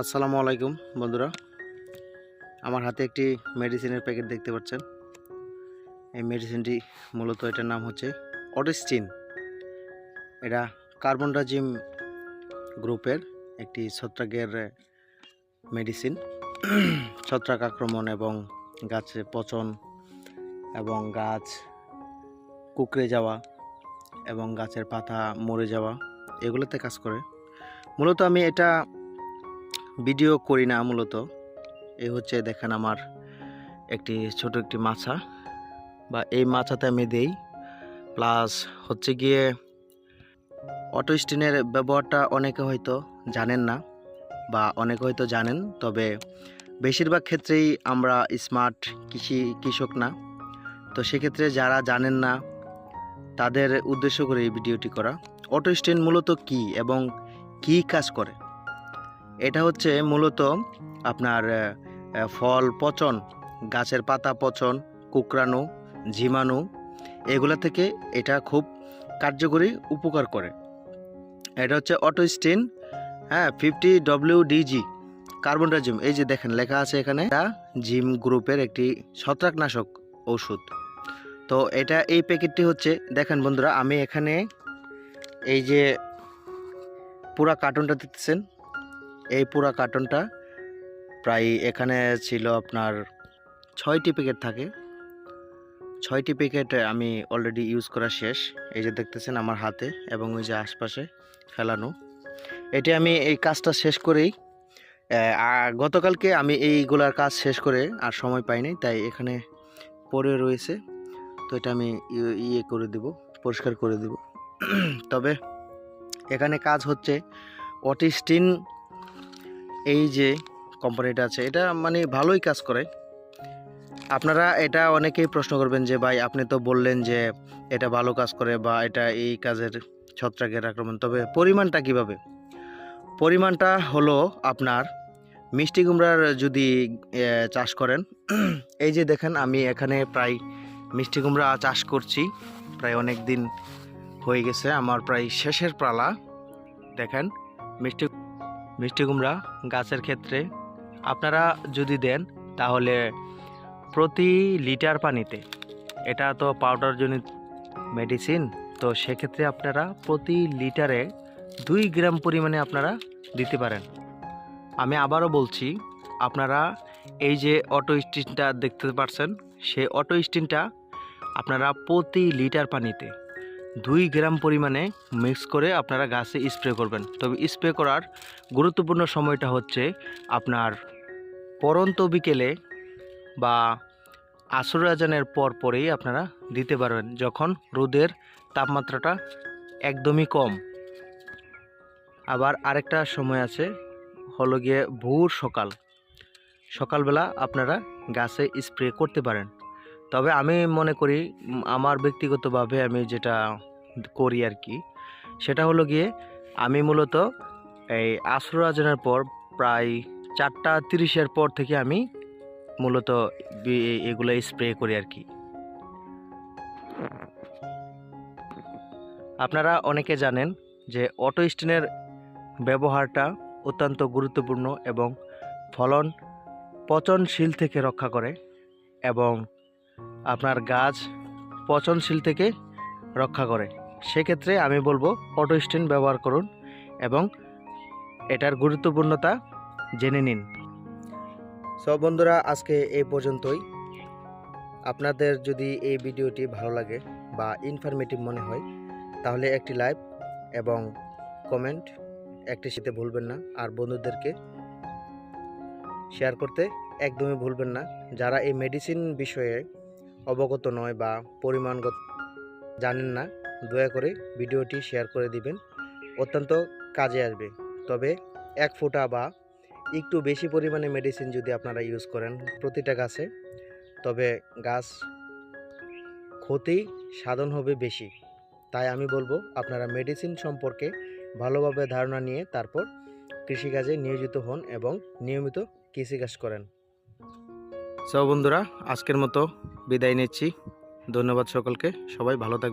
আসসালামু আলাইকুম, বন্ধুরা। আমার হাতে একটি মেডিসিনের প্যাকেট দেখতে পাচ্ছেন। এই মেডিসিনটি মূলত এটার নাম হচ্ছে অডিস্টিন এটা কার্বনডাজিম গ্রুপের একটি ছত্রাকের মেডিসিন ছত্রাক আক্রমণ এবং গাছে পচন এবং গাছ কুকড়ে যাওয়া এবং গাছের পাতা মরে যাওয়া, এগুলোতে কাজ করে। মূলত আমি এটা ভিডিও করি না মূলত। এই হচ্ছে দেখেন আমার একটি ছোট একটি মাছা বা এই মাছাতে আমি দেই। প্লাস হচ্ছে গিয়ে অটো স্টিনের ব্যবহারটা অনেকে হয়তো জানেন না বা অনেকে হয়তো জানেন, তবে বেশিরভাগ ক্ষেত্রেই আমরা স্মার্ট কৃষি কৃষক না। তো সেক্ষেত্রে যারা জানেন না, তাদের উদ্দেশ্য করে এই ভিডিওটি করা। অটো স্টেন মূলত কি এবং কি কাজ করে? এটা হচ্ছে মূলত আপনার ফল পচন, গাছের পাতা পচন কুকরানো ঝিমানো এগুলা থেকে এটা খুব কার্যকরী উপকার করে। এটা হচ্ছে অটোস্টিন হ্যাঁ ফিফটি ডব্লিউ ডিজি কার্বনডাজিম এই যে দেখেন, লেখা আছে এখানে, এটা জিম গ্রুপের একটি ছত্রাকনাশক ওষুধ। তো এটা এই প্যাকেটটি হচ্ছে, দেখেন বন্ধুরা, আমি এখানে এই যে পুরা কার্টুনটা দেখতেছেন এই পুরা কার্টনটা প্রায় এখানে ছিল আপনার ছয়টি প্যাকেট থাকে। ছয়টি প্যাকেট আমি অলরেডি ইউজ করা শেষ। এই যে দেখতেছেন আমার হাতে এবং ওই যে আশপাশে ফেলানো। এটি আমি এই কাজটা শেষ করেই গতকালকে আমি এইগুলার কাজ শেষ করে আর সময় পাইনি, তাই এখানে পড়ে রয়েছে। তো এটা আমি ইয়ে করে দেব, পরিষ্কার করে দেব। তবে এখানে কাজ হচ্ছে অটিস্টিন এই যে কোম্পানিটা আছে, এটা মানে ভালোই কাজ করে। আপনারা এটা অনেকেই প্রশ্ন করবেন যে, ভাই, আপনি তো বললেন যে এটা ভালো কাজ করে বা এটা এই কাজের ছত্রাকের আক্রমণ। তবে পরিমাণটা কীভাবে? পরিমাণটা হলো আপনার মিষ্টি কুমড়ার যদি চাষ করেন, এই যে দেখেন আমি এখানে প্রায় মিষ্টি কুমড়া চাষ করছি, প্রায় অনেক দিন হয়ে গেছে, আমার প্রায় শেষের পালা, দেখেন, মিষ্টি মিষ্টি কুমড়া গাছের ক্ষেত্রে আপনারা যদি দেন, তাহলে প্রতি লিটার পানিতে, এটা তো পাউডার জনিত মেডিসিন তো সেক্ষেত্রে আপনারা প্রতি লিটারে দুই গ্রাম পরিমাণে আপনারা দিতে পারেন। আমি আবারও বলছি, আপনারা এই যে অটো স্টিনটা দেখতে পাচ্ছেন সেই অটো স্টিনটা আপনারা প্রতি লিটার পানিতে দুই গ্রাম পরিমাণে মিক্স করে আপনারা গাছে স্প্রে করবেন। তবে স্প্রে করার গুরুত্বপূর্ণ সময়টা হচ্ছে আপনার পরন্ত বিকেলে বা আসর আজানের পর পরেই আপনারা দিতে পারবেন, যখন রোদের তাপমাত্রাটা একদমই কম। আবার আরেকটা সময় আছে, হলো গিয়ে ভোর সকাল। সকালবেলা আপনারা গাছে স্প্রে করতে পারেন। তবে আমি মনে করি আমার ব্যক্তিগতভাবে আমি যেটা করি আর কি, সেটা হলো গিয়ে আমি মূলত এই আসর আজানের পর প্রায় চারটা তিরিশের পর থেকে আমি মূলত এগুলো স্প্রে করি আর কি। আপনারা অনেকে জানেন যে অটো স্টেনের ব্যবহারটা অত্যন্ত গুরুত্বপূর্ণ এবং ফলন পচনশীল থেকে রক্ষা করে এবং আপনার গাছ পচনশীল থেকে রক্ষা করে। সেক্ষেত্রে আমি বলব অটো স্ট্যান্ড ব্যবহার করুন এবং এটার গুরুত্বপূর্ণতা জেনে নিন। সব বন্ধুরা, আজকে এই পর্যন্তই। আপনাদের যদি এই ভিডিওটি ভালো লাগে বা ইনফরমেটিভ মনে হয়, তাহলে একটি লাইক এবং কমেন্ট একটি সাথে ভুলবেন না। আর বন্ধুদেরকে শেয়ার করতে একদমই ভুলবেন না। যারা এই মেডিসিন বিষয়ে অবগত নয় বা পরিমাণগত জানেন না, দয়া করে ভিডিওটি শেয়ার করে দিবেন। অত্যন্ত কাজে আসবে। তবে এক ফোঁটা বা একটু বেশি পরিমাণে মেডিসিন যদি আপনারা ইউজ করেন প্রতিটা গাছে, তবে গাছ ক্ষতি সাধন হবে বেশি। তাই আমি বলব, আপনারা মেডিসিন সম্পর্কে ভালোভাবে ধারণা নিয়ে তারপর কৃষিকাজে নিয়োজিত হন এবং নিয়মিত কৃষিকাজ করেন। সব বন্ধুরা আজকের মতো বিদায় নিচ্ছি। ধন্যবাদ সকলকে। সবাই ভালো থাকবেন।